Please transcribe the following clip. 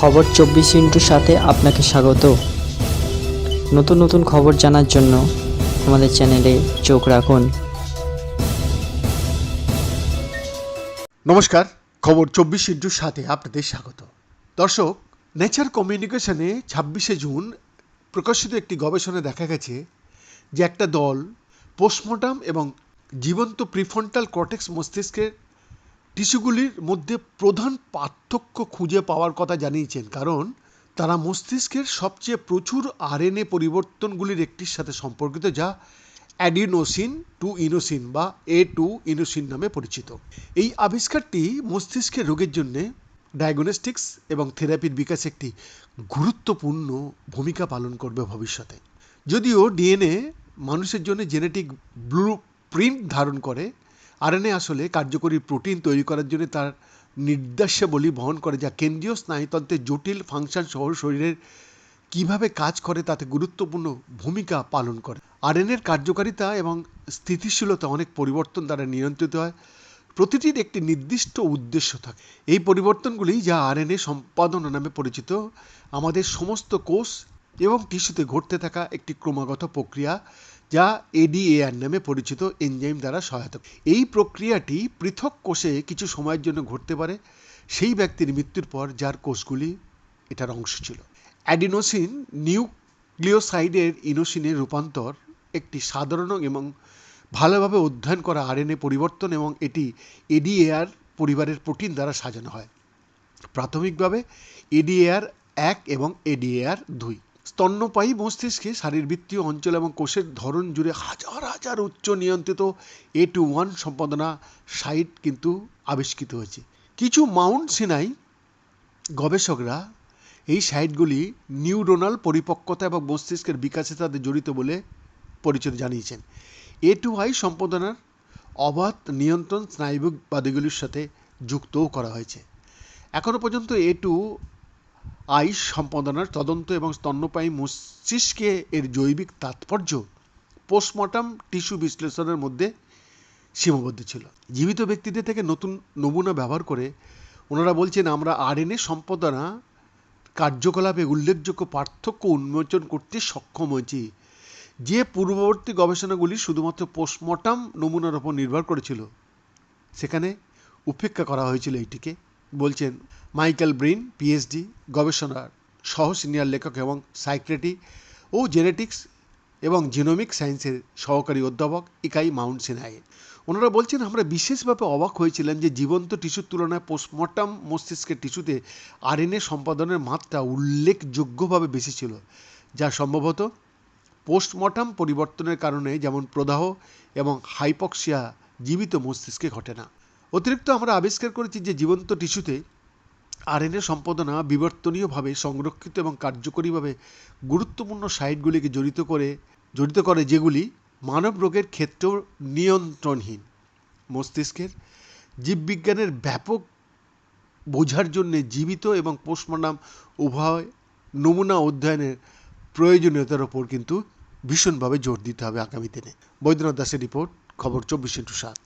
খবর চব্বিশ ইন্টুর সাথে আপনাকে স্বাগত। নতুন নতুন খবর জানার জন্য আমাদের চ্যানেলে চোখ রাখুন। নমস্কার, খবর চব্বিশ ইন্টুর সাথে আপনাদের স্বাগত। দর্শক নেচার কমিউনিকেশনে ছাব্বিশে জুন প্রকাশিত একটি গবেষণায় দেখা গেছে যে একটা দল পোস্টমর্টাম এবং জীবন্ত প্রিফ্রন্টাল কর্টেক্স মস্তিষ্কের টিস্যুগুলির মধ্যে প্রধান পার্থক্য খুঁজে পাওয়ার কথা জানিয়েছেন, কারণ তারা মস্তিষ্কের সবচেয়ে প্রচুর আরএনএ পরিবর্তনগুলির একটির সাথে সম্পর্কিত, যা অ্যাডিনোসিন টু ইনোসিন বা এ টু ইনোসিন নামে পরিচিত। এই আবিষ্কারটি মস্তিষ্কের রোগের জন্য ডায়াগনস্টিক্স এবং থেরাপির বিকাশে একটি গুরুত্বপূর্ণ ভূমিকা পালন করবে ভবিষ্যতে। যদিও ডিএনএ মানুষের জন্য জেনেটিক ব্লু প্রিন্ট ধারণ করে আরএনএ আসলে কার্যকরী প্রোটিন তৈরি করার জন্য তার নির্দেশাবলী বহন করে যা কেন্দ্রীয় স্নায়ুতন্ত্রের জটিল ফাংশন সহ শরীরের কীভাবে কাজ করে তাতে গুরুত্বপূর্ণ ভূমিকা পালন করে। আরএনএর কার্যকারিতা এবং স্থিতিশীলতা অনেক পরিবর্তন দ্বারা নিয়ন্ত্রিত হয়। প্রতিটির একটি নির্দিষ্ট উদ্দেশ্য থাকে। এই পরিবর্তনগুলি যা আরএনএ সম্পাদন নামে পরিচিত, আমাদের সমস্ত কোষ এবং টিস্যুতে ঘটতে থাকা একটি ক্রমাগত প্রক্রিয়া যা এডিএআর নামে পরিচিত এনজাইম দ্বারা সহায়তা এই প্রক্রিয়াটি পৃথক কোষে কিছু সময়ের জন্য ঘটতে পারে। সেই ব্যক্তির মৃত্যুর পর যার কোষগুলি এটার অংশ ছিল। অ্যাডিনোসিন নিউক্লিওসাইডের ইনোসিনের রূপান্তর একটি সাধারণ এবং ভালোভাবে অধ্যয়ন করা আরএনএ পরিবর্তন এবং এটি এডিএআর পরিবারের প্রোটিন দ্বারা সাজানো হয়। প্রাথমিকভাবে এডিএআর এক এবং এডিএআর দুই। স্তন্যপায়ী মস্তিষ্কে শারীরবৃত্তীয় অঞ্চল এবং কোষের ধরন জুড়ে হাজার হাজার উচ্চ নিয়ন্ত্রিত এ টু ওয়ান সম্পাদনা সাইট কিন্তু আবিষ্কৃত হয়েছে। কিছু মাউন্ট সিনাই গবেষকরা এই সাইটগুলি নিউরোনাল পরিপক্কতা এবং মস্তিষ্কের বিকাশে তাদের জড়িত বলে পরিচয় জানিয়েছেন। এ টু আই সম্পাদনার অবাধ নিয়ন্ত্রণ স্নায়ুবাদীগুলির সাথে যুক্তও করা হয়েছে। এখনও পর্যন্ত এ টু আই সম্পাদনার তদন্ত এবং স্তন্যপায়ী মস্তিষ্কে এর জৈবিক তাৎপর্য পোস্টমর্টম টিস্যু বিশ্লেষণের মধ্যে সীমাবদ্ধ ছিল। জীবিত ব্যক্তিদের থেকে নতুন নমুনা ব্যবহার করে ওনারা বলছেন, আমরা আর আরএনএ সম্পাদনা কার্যকলাপে উল্লেখযোগ্য পার্থক্য উন্মোচন করতে সক্ষম হয়েছি। যে পূর্ববর্তী গবেষণাগুলি শুধুমাত্র পোস্টমর্টম নমুনার উপর নির্ভর করেছিল, সেখানে উপেক্ষা করা হয়েছিল এইটিকে। বলছেন মাইকেল ব্রিন পিএইচডি গবেষণার সহ সিনিয়র লেখক এবং সাইক্রেটি ও জেনেটিক্স এবং জিনোমিক সায়েন্সের সহকারী অধ্যাপক ইকাই মাউন্ট সিনাই। ওনারা বলছেন, আমরা বিশেষভাবে অবাক হয়েছিলেন যে জীবন্ত টিস্যুর তুলনায় পোস্টমর্টম মস্তিষ্কের টিস্যুতে আরএনএ সম্পাদনের মাত্রা উল্লেখযোগ্যভাবে বেশি ছিল, যা সম্ভবত পোস্টমর্টম পরিবর্তনের কারণে যেমন প্রদাহ এবং হাইপক্সিয়া জীবিত মস্তিষ্কে ঘটে না। অতিরিক্ত আমরা আবিষ্কার করেছি যে জীবন্ত টিস্যুতে আরএনএ সম্পাদনা বিবর্তনীয়ভাবে সংরক্ষিত এবং কার্যকরীভাবে গুরুত্বপূর্ণ সাইটগুলিকে জড়িত করে জড়িত করে যেগুলি মানব রোগের ক্ষেত্রেও নিয়ন্ত্রণহীন। মস্তিষ্কের জীববিজ্ঞানের ব্যাপক বোঝার জন্য জীবিত এবং পোস্টমর্টম উভয় নমুনা অধ্যয়নের প্রয়োজনীয়তার ওপর কিন্তু ভীষণভাবে জোর দিতে হবে আগামী দিনে। বৈদ্যনাথ দাসের রিপোর্ট, খবর চব্বিশ ইন্টু সাত।